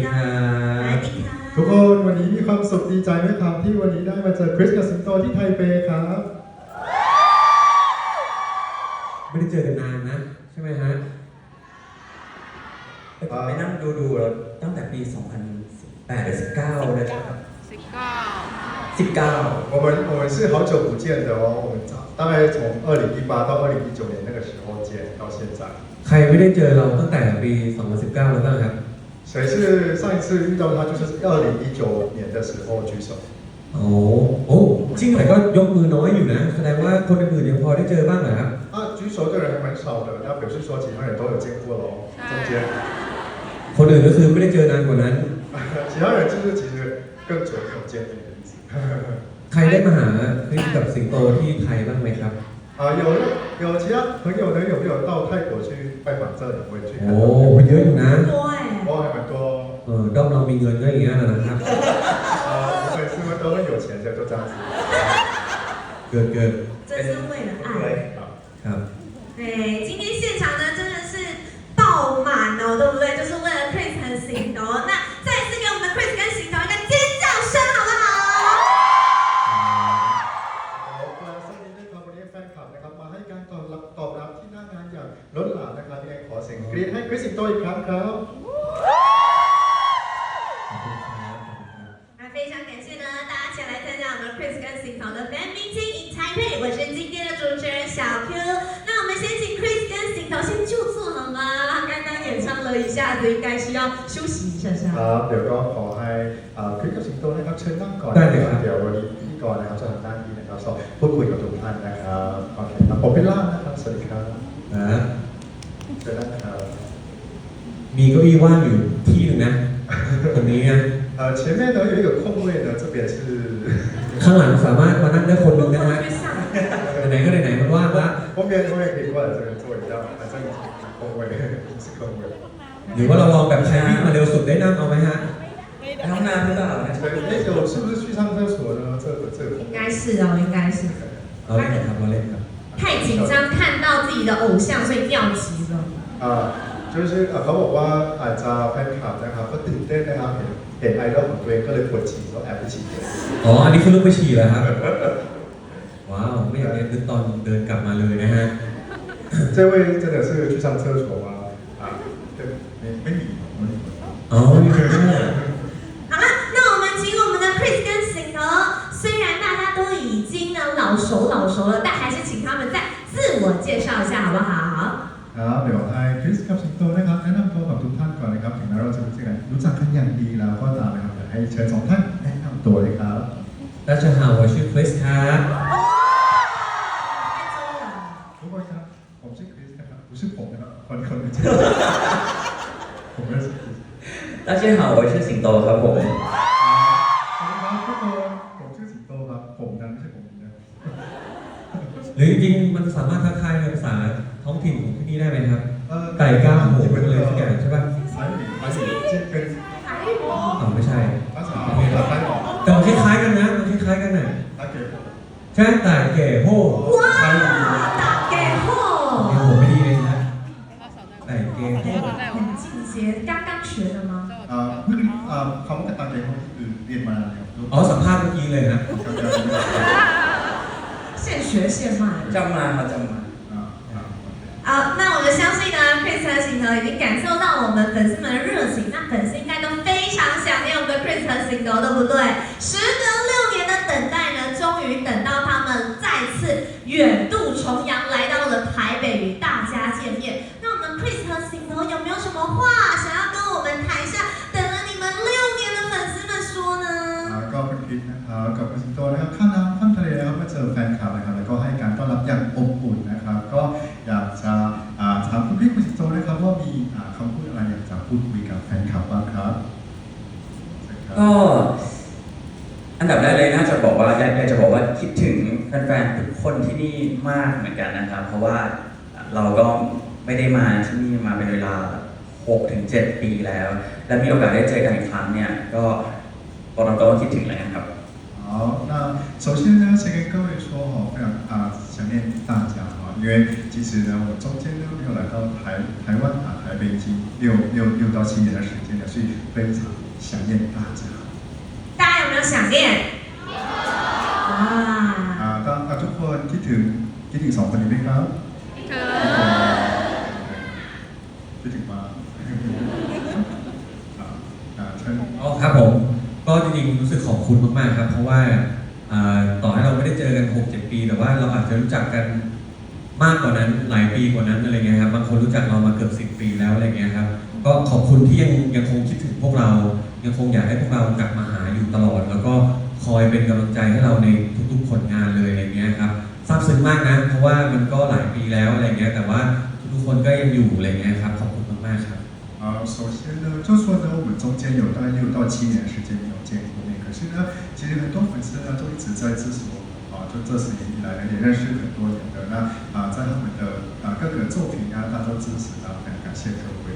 ดี 行 ค 动， รับ สวัสดีค่ะ ทุกคนวันนี้มีความสุขดีใจไหมครับที่วันนี้ได้มาเจอคริสกับสิงโตที่ไทเปครับ ไม่ได้เจอกันนานนะ ใช่ไหมฮะ แต่ผมไปนั่งดูดูๆแล้วตั้งแต่ปี 2018หรือ19เลยนะครับ สิบเก้า 19 我们我们是好久不见的哦，我们大概从二零一八到二零一九年那个时候见到现在。 ใครไม่ได้เจอเราตั้งแต่ปี 2019 แล้วบ้างครับ 谁是上一次遇到他就是二零一九年的时候举手？ โอ้โอ้จริงแต่ก็ยกมือน้อยอยู่นะ แสดงว่าคนอื่นๆยังพอได้เจอบ้างเหรอครับ 啊，举手的人还蛮少的，那表示说其他人都有见过喽。中间， คนอื่นก็คือไม่ได้เจอนานกว่านั้น 其他人就是其实更久没有见面的意思。 ใครได้มาหาคริสกับสิงโตที่ไทยบ้างไหมครับ 啊，有有其他朋友呢，有没有到泰国去拜访这两位去看 โอ้ 到？ เยอะอยู่นะ 多哎， 哦，还蛮多哦。 เออด้อมเรามีเงินก็อย่างเงี้ยนะครับ 啊，粉丝们都很有钱的，就这样子。 เกิดเกิด 这是为了爱。啊， ครับ 对，今天现场呢真的是爆满哦，对不对？就是为了 Chris 和行动。那再次给我们的 Chris 跟行动一个尖叫声，好不好？ ขอปลาสักนิดนะครับวันนี้แฟนคลับนะครับมาให้การตอบรับตอบรับที่หน้างานอย่างล้นหลามนะครับยังไงขอเสียงกรี๊ดให้คริสสิงโตอีกครั้งครับ ขอบ 就这么吗？刚刚演唱了一下子，应该需要休息一下下。ครับเดี๋ยวก็ขอให้เอ่อคริสกับสิงโตนะครับเชิญนั่งก่อนได้เลยครับ เดี๋ยววันนี้พี่ก่อนนะครับจะทำหน้าที่นะครับสอบพูดคุยกับทุกท่านนะครับโอเคครับผมเป็นล่านะครับสวัสดีครับนะเชิญนั่งครับมีเก้าอี้ว่างอยู่ที่หนึ่งนะตรงนี้นะเออ前面呢有一个空位呢这边是ข้างหลังสามารถมานั่งได้คนหนึ่งนะฮะ ไหนก็ไหนๆมันว่างละ 后面后面可以过来这边坐一下，反正空位是空位。 หรือว่าเราลองแบบใครวิ่งมาเร็วสุดได้นั่งเอาไหมฮะ ไปห้องน้ำหรือเปล่านะ 所以那个是不是去上厕所呢？这个这个空应该位。是哦，应该是。 เอาเล่นครับเราเล่นครับ 太紧张看到自己的偶像，所以尿急了。啊，就是啊เขาบอกว่าอาจจะแฟนคลับนะครับก็ตื่นเต้นนะครับเห็นเห็นไอดอลของตัวเองก็เลยปวดฉี่ก็แอบไปฉี่เลย อ๋อ อันนี้คือลูกไปฉี่แล้วครับ ว้าว ไม่อยากเล่นนึกตอนเดินกลับมาเลยนะฮะ 这位真的是去上厕所吗？啊，对，没没理没理。 อ๋อมีคนด้วย 好了，那我们请我们的 Chris 跟行头，虽然大家都已经呢老熟老熟了，但还是请他们再自我介绍一下，好不好？ ครับเดี๋ยวให้คริสกับสิงโตนะครับแนะนำตัวกับทุกท่านก่อนนะครับถึงแม้เราจะรู้จักกันรู้จักกันอย่างดีแล้วก็ตามนะครับเดี๋ยวให้เชิญสองท่านแนะนำตัวเลยครับ รัชหาว่าชื่อคริสครับ 他ชื่อเห่าชื่อสิงโตครับผม ครับทุกคนผมชื่อสิงโตครับ ผมนะไม่ใช่ผมนะหรือจริงๆมันสามารถทักทายในภาษาท้องถิ่นของที่นี่ได้ไหมครับไก่ก้าวหมูเป็นอะไรสักอย่างใช่ป่ะไายหมีภาษีที่เป็นอ๋อไม่ใช่ภมืใต้แต่คล้ายๆกันนะมันคล้ายๆกันน่ะตาก็บ ใช่ไหมแต่เก๋โฮ แต่แก่โห 很进阶，刚刚学的吗？ เอ่อเพิ่งเอ่อคำว่ากระตังใจเขาคือเรียนมานานแล้ว อ๋อสัมภาษณ์เมื่อกี้เลยนะ 现学现卖。 จำมาครับจำมา อ่าอ่า 好，那我们相信呢，Chris 和行头已经感受到我们粉丝们的热情，那粉丝应该都非常想念我们的 Chris 和行头，对不对？ นะครับแล้วก็ให้การต้อนรับอย่างอบอุ่นนะครับ ก็อยากจะถามคุณคริสคุณสิงโตนะครับว่ามีอ่าคำพูดอะไรอยากจะพูดคุยกับแฟนคลับบ้างครับก็อันดับแรกเลยน่าจะบอกว่าอยากจะบอกว่าคิดถึงแฟนๆทุกคนที่นี่มากเหมือนกันนะครับ เพราะว่าเราก็ไม่ได้มาที่นี่มาเป็นเวลา6ถึง7ปีแล้ว และมีโอกาสได้เจอกันอีกครั้งเนี่ยก็บอกตรงๆว่าคิดถึงเลยนะครับ 好，那首先呢，先跟各位说哈，非常啊想念大家哈，因 因为其实呢，我中间呢没有来到台台湾啊，台北已经六六六到七年的时间了，所以非常想念大家。大家有没有想念？哇！ อ่าก็อ่ะทุกคนคิดถึงคิดถึงสองคนนี้ไหมครับคิดถึงมากอ่าอ่าเชิญ อ๋อครับผม ก็จริงๆรู้สึกขอบคุณมากๆครับ เพราะว่าต่อให้เราไม่ได้เจอกัน6-7ปี แต่ว่าเราอาจจะรู้จักกันมากกว่านั้นหลายปีกว่านั้นอะไรเงี้ยครับบางคนรู้จักเรามาเกือบ10ปีแล้วอะไรเงี้ยครับก็ขอบคุณที่ยังยังคงคิดถึงพวกเรา ยังคงอยากให้พวกเรากลับมาหาอยู่ตลอด แล้วก็คอยเป็นกำลังใจให้เราในทุกๆผลงานเลยอะไรเงี้ยครับซาบซึ้งมากนะเพราะว่ามันก็หลายปีแล้วอะไรเงี้ยแต่ว่าทุกๆคนก็ยังอยู่อะไรเงี้ยครับขอบคุณมากๆครับ 啊，首先呢，就说呢，我们中间有大概六到七年时间没有见过面，可是呢，其实很多粉丝呢都一直在支持我们啊，就这十年以来呢，也认识很多年的，那啊，在他们的啊各个作品啊，大家都支持啊，很感谢各位。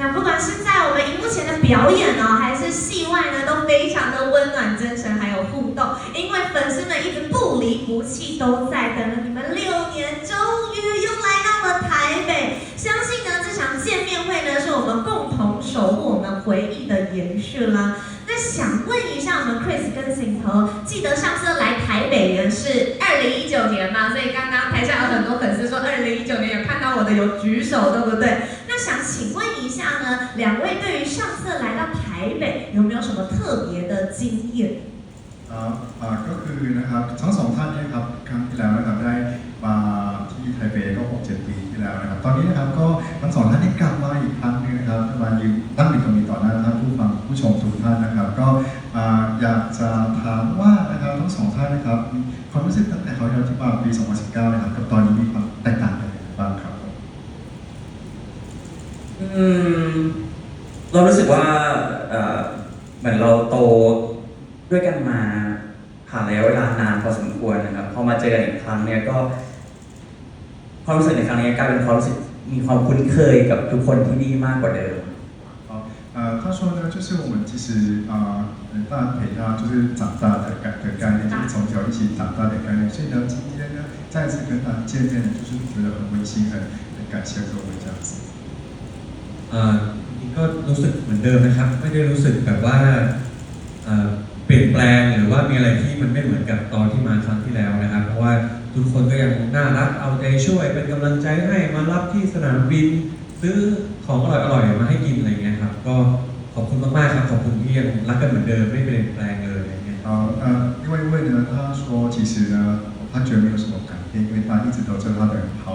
那不管是在我们荧幕前的表演呢，还是戏外呢，都非常的温暖、真诚，还有互动。因为粉丝们一直不离不弃，都在等了你们六年，终于又来到了台北。相信呢，这场见面会呢，是我们共同守护我们回忆的延续啦。那想问一下我们 Chris 跟醒头，记得上次来台北呢是二零一九年嘛？所以刚刚台下有很多粉丝说二零一九年有看到我的有举手，对不对？那想请问一下呢，两位对于上次来到台北有没有什么特别的经验？ ครับอ่าก็คือนะครับทั้งสองท่านเนี่ยครับครั้งที่แล้วนะครับได้มาที่ไทเปก็หกเจ็ดปีที่แล้วนะครับ ตอนนี้นะครับก็ ราโตด้วยกันมาผ่านระยะเวลานานพอสมควรนะครับพอมาเจอกันอีกครั้งเนี่ยก็ความรู้สึกในครั้งนี้กลายเป็นความรู้สึกมีความคุ้นเคยกับทุกคนที่นี่มากกว่าเดิม呃，他说呢，就是我们其实啊，很、呃、大陪他就是长大的概的概念，就是从小一起长大的概念。所以呢，今天呢再次跟他见面，就是觉得很温馨，很很感谢各位这样子。呃，ก็รู้สึกเหมือนเดิมนะครับ ไม่ได้รู้สึกแบบว่า เปลี่ยนแปลงหรือว่ามีอะไรที่มันไม่เหมือนกับตอนที่มาครั้งที่แล้วนะครับ เพราะว่าทุกคนก็ยังน่ารักเอาใจช่วยเป็นกำลังใจให้มารับที่สนามบิน ซื้อของอร่อยๆมาให้กินอะไรเงี้ยครับ ก็ขอบคุณมากๆครับขอบคุณที่ยังรักกันเหมือนเดิมไม่เปลี่ยนแปลงเลยอะไรเงี้ย 好，呃，另外一位呢，他说其实呢，他觉得没有什么改变，因为他一直都知道他的很好。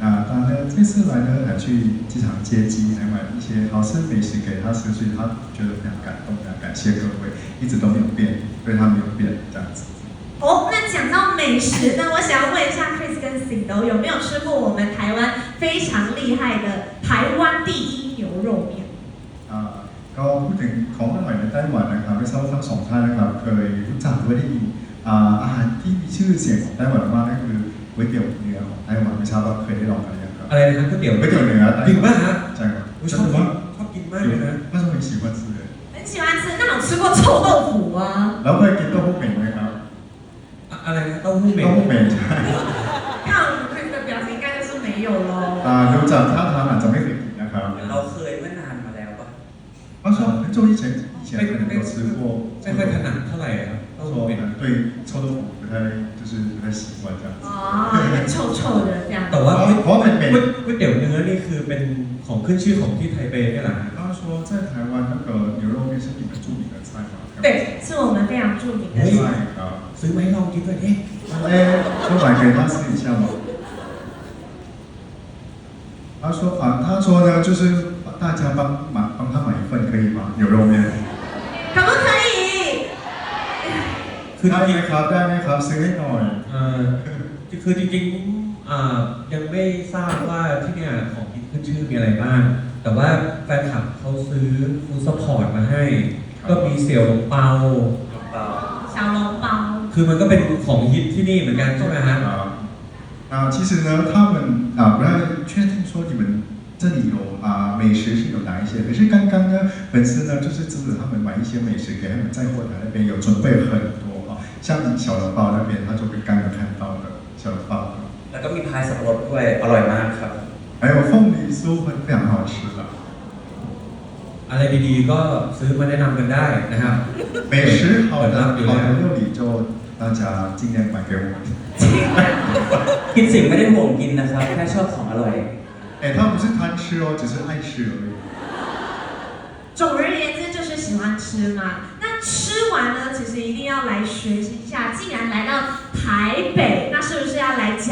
那他呢，这次来呢，还去机场接机，还买了一些好吃美食给他吃，所以他觉得非常感动，非常感谢各位，一直都没有变，对他没有变这样子。哦，那讲到美食呢，我想要问一下 Chris 跟醒斗有没有吃过我们台湾非常厉害的台湾第一牛肉面？ อ่าก็พูดถึงของอร่อยในไต้หวันนะครับไม่ทราบว่าทั้งสองท่านนะครับเคยรู้จักหรือว่าได้ยินอ่าอาหารที่มีชื่อเสียงของไต้หวันมากก็คือ ก๋วยเตี๋ยวเนื้อของไต้หวันไม่ทราบว่าเคยได้ลองกันหรือยังครับ อะไรนะครับก๋วยเตี๋ยว ก๋วยเตี๋ยวเนื้อ จริงป่ะฮะ ใช่ครับ อุ๊ยชอบกินชอบกินมากเลยนะ 为什么你喜欢吃的很喜欢吃，那有吃过臭豆腐吗？ แล้วเคยกินเต้าหู้เหม็นไหมครับ อะอะไรนะเต้าหู้เหม็น เต้าหู้เหม็นใช่ 看我们 Chris 的表情，应该就是没有喽。 อ่าดูจากท่าทางอาจจะไม่เคยกินนะครับ เราเคยเมื่อนานมาแล้วปะ 他说很久以前以前可能有吃过 ไม่ค่อยถนัดเท่าไหร่ครับ 他 เต้า 说 หู้เหม็น 对臭豆腐不太 就是不太习惯这样子哦，有点臭臭的这样。 แต่ว่า เพราะมันเหม็น ก๋วยเตี๋ยวเนื้อนี่คือเป็นของขึ้นชื่อของที่ไทเปเนี่ยแหละฮะ 他说在台湾那个牛肉面是你们着名的菜吗？对，是我们非常着名的对菜。啊。 ซื้อมาให้ลองกินด้วยเอ๊ะ 哎，就买给他试一下嘛。他说啊，他说呢，就是大家帮买帮他买一份可以吗？牛肉面。 คือจ ได้ ริ ไห ง มครับได้ไหมครับซื้อให้หน่อย ๆเอ่อคือจริงๆอ่ายังไม่ทราบว่าที่เนี่ยของกินขึ้นชื่อมีอะไรบ้าง แต่ว่าแฟนคลับเขาซื้อฟู้ดซัพพอร์ตมาให้ ก็มีเสี่ยวหลงเปา เปล่า 小笼包。 คือมันก็เป็นของฮิตที่นี่เหมือนกันใช่ไหมฮะ 啊啊，其实呢，他们啊不太确定说你们这里有啊美食是有哪一些，可是刚刚呢，粉丝呢就是支持他们买一些美食给他们在后台那边有准备很多啊， 像小笼包那边他就会刚刚看到的小笼包。 แล้ว พายสับปะรดด้วยอร่อยมากครับ 还有凤梨酥会非常好吃的。 อะไรดีๆก็ซื้อมาแนะนำกันได้นะครับ 美食好的好的料理就大家尽量买给我们。 กินสิ่งไม่ได้ห่วงกินนะครับ แค่ชอบของอร่อย 哎，他不是贪吃哦，只是爱吃而已。总而言之就是喜欢吃嘛。 吃完呢，其实一定要来学习一下。既然来到台北，那是不是要来讲？